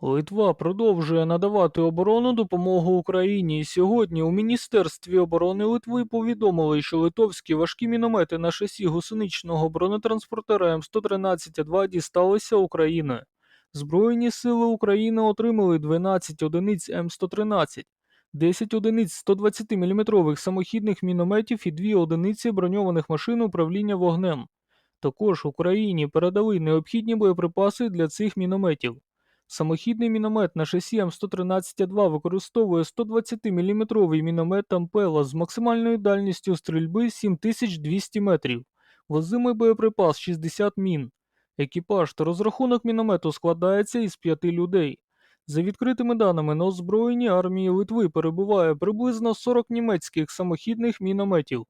Литва продовжує надавати оборонну допомогу Україні. Сьогодні у Міністерстві оборони Литви повідомили, що литовські важкі міномети на шасі гусеничного бронетранспортера М113А2 дісталися України. Збройні сили України отримали 12 одиниць М113, 10 одиниць 120-мм самохідних мінометів і 2 одиниці броньованих машин управління вогнем. Також Україні передали необхідні боєприпаси для цих мінометів. Самохідний міномет на шасі М113А2 використовує 120-мм міномет Ампела з максимальною дальністю стрільби 7200 метрів, возимий боєприпас 60 мін. Екіпаж та розрахунок міномету складається із п'яти людей. За відкритими даними на озброєнні армії Литви перебуває приблизно 40 німецьких самохідних мінометів.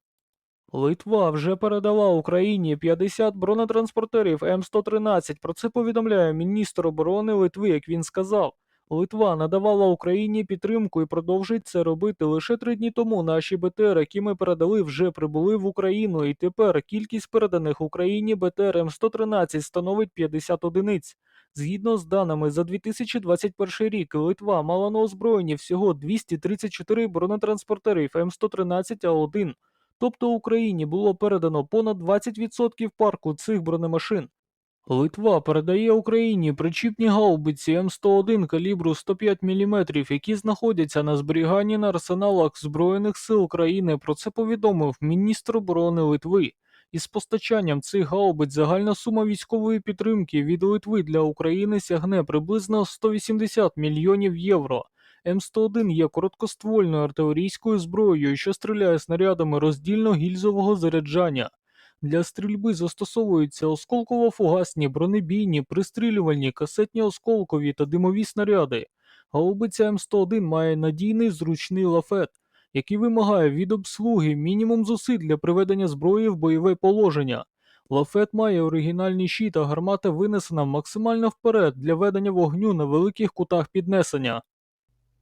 Литва вже передала Україні 50 бронетранспортерів М113. Про це повідомляє міністр оборони Литви, як він сказав. Литва надавала Україні підтримку і продовжить це робити лише три дні тому. Наші БТР, які ми передали, вже прибули в Україну, і тепер кількість переданих Україні БТР М113 становить 50 одиниць. Згідно з даними за 2021 рік, Литва мала на озброєнні всього 234 бронетранспортерів М113А1. Тобто Україні було передано понад 20% парку цих бронемашин. Литва передає Україні причіпні гаубиці М101 калібру 105 мм, які знаходяться на зберіганні на арсеналах Збройних сил України. Про це повідомив міністр оборони Литви. Із постачанням цих гаубиць загальна сума військової підтримки від Литви для України сягне приблизно 180 мільйонів євро. М101 є короткоствольною артилерійською зброєю, що стріляє снарядами роздільно-гільзового заряджання. Для стрільби застосовуються осколково-фугасні, бронебійні, пристрілювальні, касетні осколкові та димові снаряди. Гаубиця М101 має надійний зручний лафет, який вимагає від обслуги мінімум зусиль для приведення зброї в бойове положення. Лафет має оригінальний щит, а гармата винесена максимально вперед для ведення вогню на великих кутах піднесення.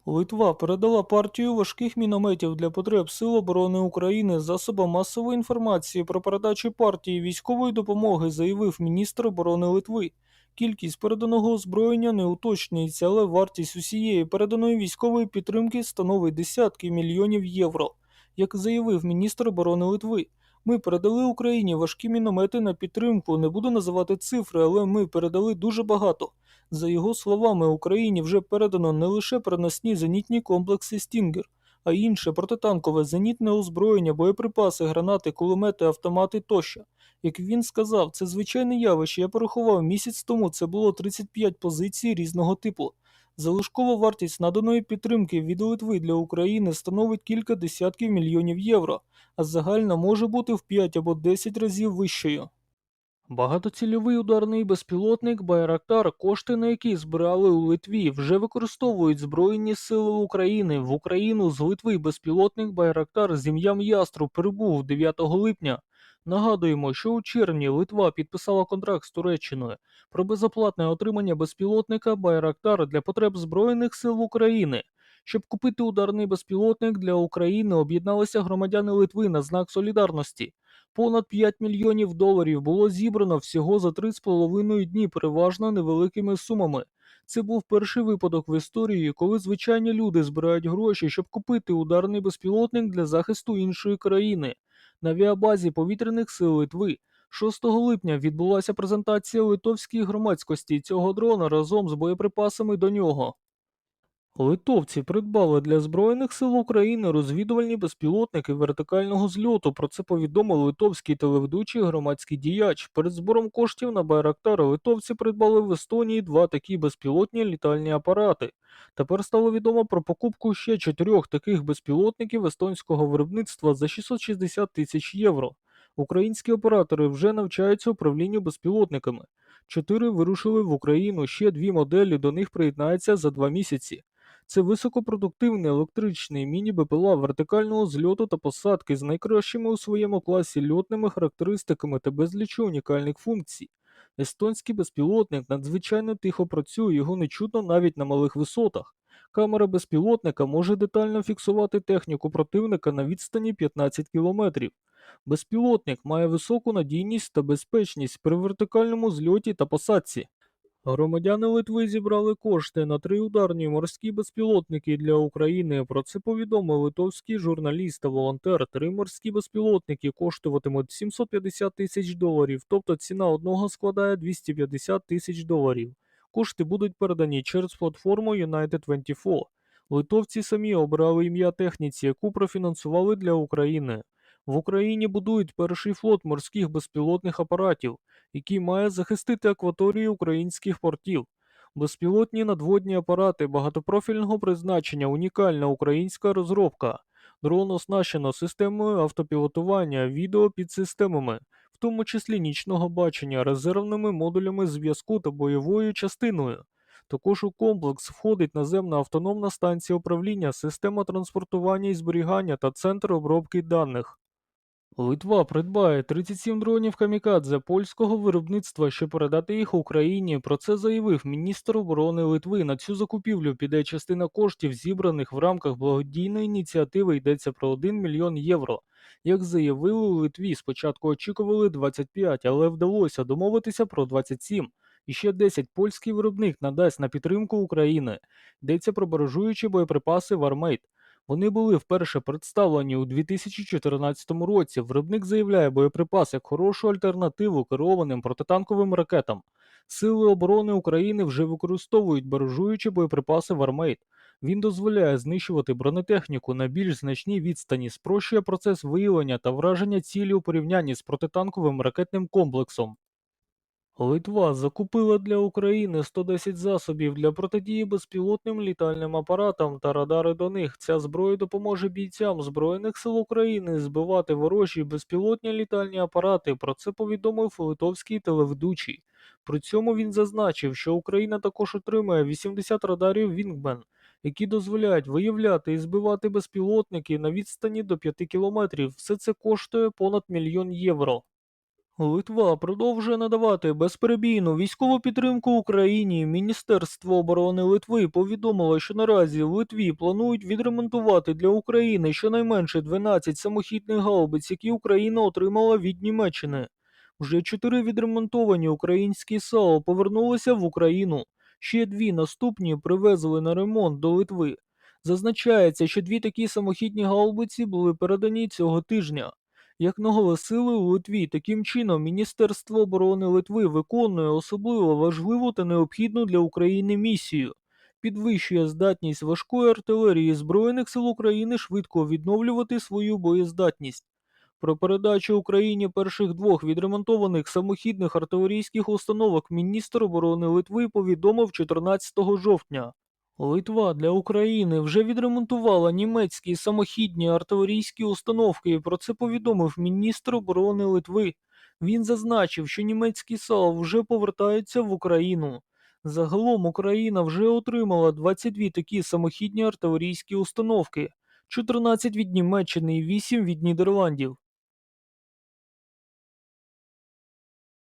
Литва передала партію важких мінометів для потреб Сил оборони України засобам масової інформації про передачу партії військової допомоги, заявив міністр оборони Литви. Кількість переданого озброєння не уточнюється, але вартість усієї переданої військової підтримки становить десятки мільйонів євро. Як заявив міністр оборони Литви, ми передали Україні важкі міномети на підтримку. Не буду називати цифри, але ми передали дуже багато. За його словами, Україні вже передано не лише переносні зенітні комплекси Стінгер, а й інше протитанкове зенітне озброєння, боєприпаси, гранати, кулемети, автомати тощо. Як він сказав, це звичайне явище. Я порахував місяць тому. Це було 35 позицій різного типу. Залишкова вартість наданої підтримки від Литви для України становить кілька десятків мільйонів євро, а загальна може бути в 5 або 10 разів вищою. Багатоцільовий ударний безпілотник Байрактар, кошти на які збирали у Литві, вже використовують Збройні сили України. В Україну з Литви безпілотник Байрактар з ім'ям Ястру прибув 9 липня. Нагадуємо, що у червні Литва підписала контракт з Туреччиною про безоплатне отримання безпілотника Байрактар для потреб Збройних сил України. Щоб купити ударний безпілотник для України, об'єдналися громадяни Литви на знак солідарності. Понад 5 мільйонів доларів було зібрано всього за 3,5 дні, переважно невеликими сумами. Це був перший випадок в історії, коли звичайні люди збирають гроші, щоб купити ударний безпілотник для захисту іншої країни. На авіабазі повітряних сил Литви 6 липня відбулася презентація литовській громадськості цього дрона разом з боєприпасами до нього. Литовці придбали для Збройних сил України розвідувальні безпілотники вертикального зльоту. Про це повідомив литовський телеведучий громадський діяч. Перед збором коштів на Байрактари литовці придбали в Естонії два такі безпілотні літальні апарати. Тепер стало відомо про покупку ще чотирьох таких безпілотників естонського виробництва за 660 тисяч євро. Українські оператори вже навчаються управлінню безпілотниками. Чотири вирушили в Україну, ще дві моделі до них приєднаються за два місяці. Це високопродуктивний електричний міні-БПЛА вертикального зльоту та посадки з найкращими у своєму класі льотними характеристиками та безлічу унікальних функцій. Естонський безпілотник надзвичайно тихо працює, його не чутно навіть на малих висотах. Камера безпілотника може детально фіксувати техніку противника на відстані 15 км. Безпілотник має високу надійність та безпечність при вертикальному зльоті та посадці. Громадяни Литви зібрали кошти на три ударні морські безпілотники для України. Про це повідомив литовський журналіст та волонтер. Три морські безпілотники коштуватимуть 750 тисяч доларів, тобто ціна одного складає 250 тисяч доларів. Кошти будуть передані через платформу United24. Литовці самі обрали ім'я техніці, яку профінансували для України. В Україні будують перший флот морських безпілотних апаратів який має захистити акваторію українських портів. Безпілотні надводні апарати багатопрофільного призначення унікальна українська розробка. Дрон оснащено системою автопілотування, відеопідсистемами, в тому числі нічного бачення, резервними модулями зв'язку та бойовою частиною. Також у комплекс входить наземна автономна станція управління, система транспортування і зберігання та центр обробки даних. Литва придбає 37 дронів камікадзе польського виробництва, щоб передати їх Україні. Про це заявив міністр оборони Литви. На цю закупівлю піде частина коштів, зібраних в рамках благодійної ініціативи. Йдеться про 1 мільйон євро. Як заявили у Литві, спочатку очікували 25, але вдалося домовитися про 27. І ще 10 польський виробник надасть на підтримку України. Йдеться про баражуючі боєприпаси Вармейт. Вони були вперше представлені у 2014 році. Виробник заявляє боєприпас як хорошу альтернативу керованим протитанковим ракетам. Сили оборони України вже використовують баражуючі боєприпаси Вармейт. Він дозволяє знищувати бронетехніку на більш значній відстані, спрощує процес виявлення та враження цілі у порівнянні з протитанковим ракетним комплексом. Литва закупила для України 110 засобів для протидії безпілотним літальним апаратам та радари до них. Ця зброя допоможе бійцям Збройних сил України збивати ворожі безпілотні літальні апарати. Про це повідомив литовський телеведучий. При цьому він зазначив, що Україна також отримає 80 радарів Вінгмен, які дозволяють виявляти і збивати безпілотники на відстані до 5 кілометрів. Все це коштує понад мільйон євро. Литва продовжує надавати безперебійну військову підтримку Україні. Міністерство оборони Литви повідомило, що наразі в Литві планують відремонтувати для України щонайменше 12 самохідних гаубиць, які Україна отримала від Німеччини. Вже чотири відремонтовані українські САУ повернулися в Україну. Ще дві наступні привезли на ремонт до Литви. Зазначається, що дві такі самохідні гаубиці були передані цього тижня. Як наголосили у Литві, таким чином Міністерство оборони Литви виконує особливо важливу та необхідну для України місію, підвищує здатність важкої артилерії Збройних сил України швидко відновлювати свою боєздатність. Про передачу Україні перших двох відремонтованих самохідних артилерійських установок міністр оборони Литви повідомив 14 жовтня. Литва для України вже відремонтувала німецькі самохідні артилерійські установки. Про це повідомив міністр оборони Литви. Він зазначив, що німецькі САУ вже повертаються в Україну. Загалом Україна вже отримала 22 такі самохідні артилерійські установки, 14 від Німеччини і 8 від Нідерландів.